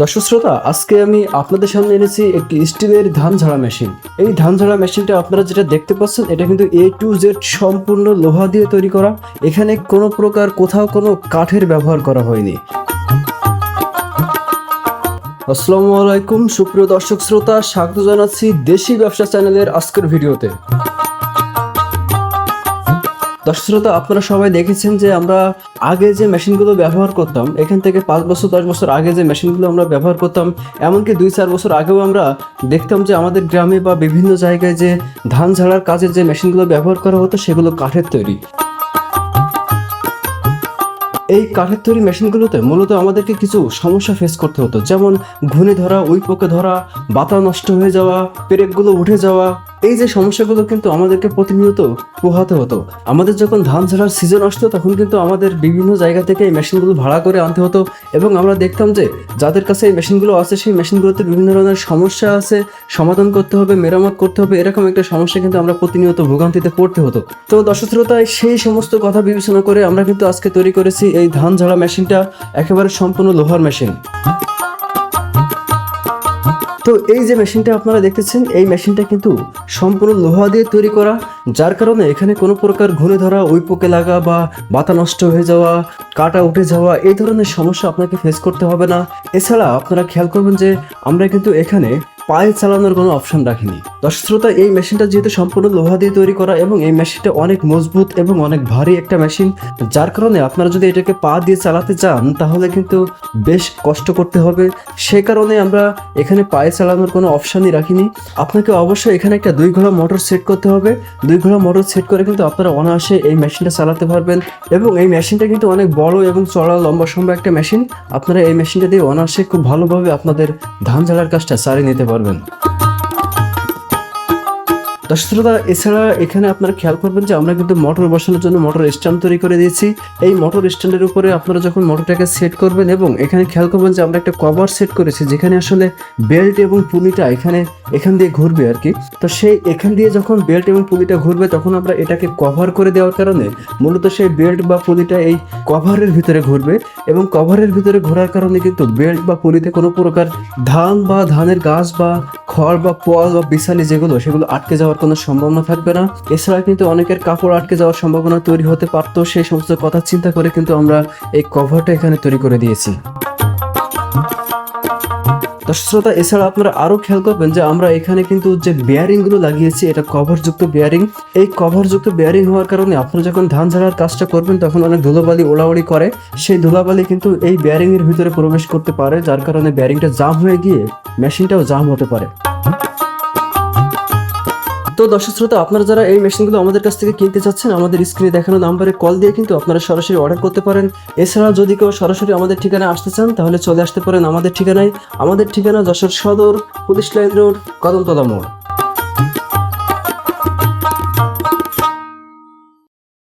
দর্শক শ্রোতা, আজকে আমি আপনাদের সামনে এনেছি একটি স্টিলের ধান ঝাড়া মেশিন। এই ধান ঝাড়া মেশিনটা আপনারা যেটা দেখতে পাচ্ছেন, এটা কিন্তু এ টু জেড সম্পূর্ণ লোহা দিয়ে তৈরি করা। এখানে কোনো প্রকার কোথাও কোনো কাঠের ব্যবহার করা হয়নি। আসসালামু আলাইকুম, সুপ্রিয় দর্শক শ্রোতা, স্বাগত জানাচ্ছি দেশি ব্যবসা চ্যানেলের আজকের ভিডিওতে। দর্শক শ্রোতা, আপনারা সবাই দেখেছেন যে আমরা আগে যে মেশিনগুলো ব্যবহার করতাম, এখান থেকে পাঁচ বছর, দশ বছর আগে যে মেশিনগুলো আমরা ব্যবহার করতাম, এমনকি দুই চার বছর আগেও আমরা দেখতাম যে আমাদের গ্রামে বা বিভিন্ন জায়গায় যে ধান ঝাড়ার কাজে যে মেশিনগুলো ব্যবহার করা হতো, সেগুলো কাঠের তৈরি। এই কাঠের তৈরি মেশিনগুলোতে মূলত আমাদেরকে কিছু সমস্যা ফেস করতে হতো, যেমন ঘুনে ধরা উই পোকে ধরা, বাতা নষ্ট হয়ে যাওয়া, পেরেকগুলো উঠে যাওয়া এই যে সমস্যাগুলো কিন্তু আমাদেরকে প্রতিনিয়ত পোহাতে হতো। আমাদের যখন ধান ঝাড়ার সিজন আসতো, তখন কিন্তু আমাদের বিভিন্ন জায়গা থেকে এই মেশিনগুলো ভাড়া করে আনতে হতো এবং আমরা দেখতাম যে যাদের কাছে এই মেশিনগুলো আছে, সেই মেশিনগুলোতে বিভিন্ন ধরনের সমস্যা আছে, সমাধান করতে হবে, মেরামত করতে হবে, এরকম একটা সমস্যা কিন্তু আমরা প্রতিনিয়ত ভোগান্তিতে পড়তে হতো। তো দর্শক শ্রোতায় সেই সমস্ত কথা বিবেচনা করে আমরা কিন্তু আজকে তৈরি করেছি এই ধান ঝাড়া মেশিনটা একেবারে সম্পূর্ণ লোহার মেশিন তো এই যে মেশিনটা আপনারা দেখতেছেন, এই মেশিনটা কিন্তু সম্পূর্ণ লোহা দিয়ে তৈরি করা, যার কারণে এখানে কোনো প্রকার ঘুরে ধরা, ওই পোকে লাগা বা বাতা নষ্ট হয়ে যাওয়া, কাটা উঠে যাওয়া, এই ধরনের সমস্যা আপনাকে ফেস করতে হবে না। এছাড়া আপনারা খেয়াল করবেন যে আমরা কিন্তু এখানে পায়ে চালানোর কোনো অপশন রাখিনি। দর্শক শ্রোতা এই মেশিনটা যেহেতু সম্পূর্ণ লোহা দিয়ে তৈরি করা এবং এই মেশিনটা অনেক মজবুত এবং অনেক ভারী একটা মেশিন যার কারণে আপনারা যদি এটাকে পা দিয়ে চালাতে চান, তাহলে কিন্তু বেশ কষ্ট করতে হবে। সে কারণে আমরা এখানে পায়ে চালানোর কোনো অপশানই রাখিনি। আপনাকে অবশ্যই এখানে একটা দুই ঘোড়া মোটর সেট করতে হবে। দুই ঘোড়া মোটর সেট করে কিন্তু আপনারা অনায়াসে এই মেশিনটা চালাতে পারবেন এবং এই মেশিনটা কিন্তু অনেক বড় এবং চড়া লম্বা সম্ভব একটা মেশিন আপনারা এই মেশিনটা দিয়ে অনায়াসে খুব ভালোভাবে আপনাদের ধান ঝাড়ার কাজটা চালিয়ে নিতে পারবেন। 저는 দর্শক শ্রোতা, এছাড়া এখানে আপনারা খেয়াল করবেন যে আমরা কিন্তু মোটর বসানোর জন্য মোটর স্ট্যান্ড তৈরি করে দিয়েছি। এই মোটর স্ট্যান্ডের উপরে আপনারা যখন মোটরটাকে সেট করবেন এবং এখানে খেয়াল করবেন যে আমরা একটা কভার সেট করেছি, যেখানে আসলে বেল্ট এবং পুলিটা এখানে, এখান দিয়ে ঘুরবে আর কি। তো সেই এখান দিয়ে যখন বেল্ট এবং পুলিটা ঘুরবে, তখন আমরা এটাকে কভার করে দেওয়ার কারণে মূলত সেই বেল্ট বা পুলিটা এই কভারের ভিতরে ঘুরবে এবং কভারের ভিতরে ঘোরার কারণে কিন্তু বেল্ট বা পুলিতে কোনো প্রকার ধান বা ধানের গাছ বা খড় বা পোয়াল বা বিছালি যেগুলো, সেগুলো আটকে যাওয়ার কোনো সম্ভাবনা থাকবে না। এছাড়া কিন্তু অনেকের কাপড় আটকে যাওয়ার সম্ভাবনা তৈরি হতে পারতো। সেই সমস্ত কথা চিন্তা করে কিন্তু আমরা এই কভারটা এখানে তৈরি করে দিয়েছি। দর্শক শ্রোতা, এছাড়া আপনারা আরও খেয়াল করবেন যে আমরা এখানে কিন্তু যে বেয়ারিংগুলো লাগিয়েছি, এটা কভারযুক্ত বেয়ারিং এই কভারযুক্ত বেয়ারিং হওয়ার কারণে আপনারা যখন ধান ঝাড়ার কাজটা করবেন, তখন অনেক ধুলোবালি ওড়াউড়ি করে। সেই ধুলাবালি কিন্তু এই বেয়ারিং এর ভিতরে প্রবেশ করতে পারে, যার কারণে বেয়ারিংটা জাম হয়ে গিয়ে মেশিনটাও জাম হতে পারে। তো দর্শক শ্রোতা, আপনারা যারা এই মেশিনগুলো আমাদের কাছ থেকে কিনতে চাচ্ছেন, আমাদের স্ক্রিনে দেখানো নাম্বারে কল দিয়ে কিন্তু আপনারা সরাসরি অর্ডার করতে পারেন। এছাড়া যদি কেউ সরাসরি আমাদের ঠিকানায় আসতে চান, তাহলে চলে আসতে পারেন আমাদের ঠিকানায়। আমাদের ঠিকানা যশোর সদর, পুলিশ লাইন রোড, কদমতলা মোড়।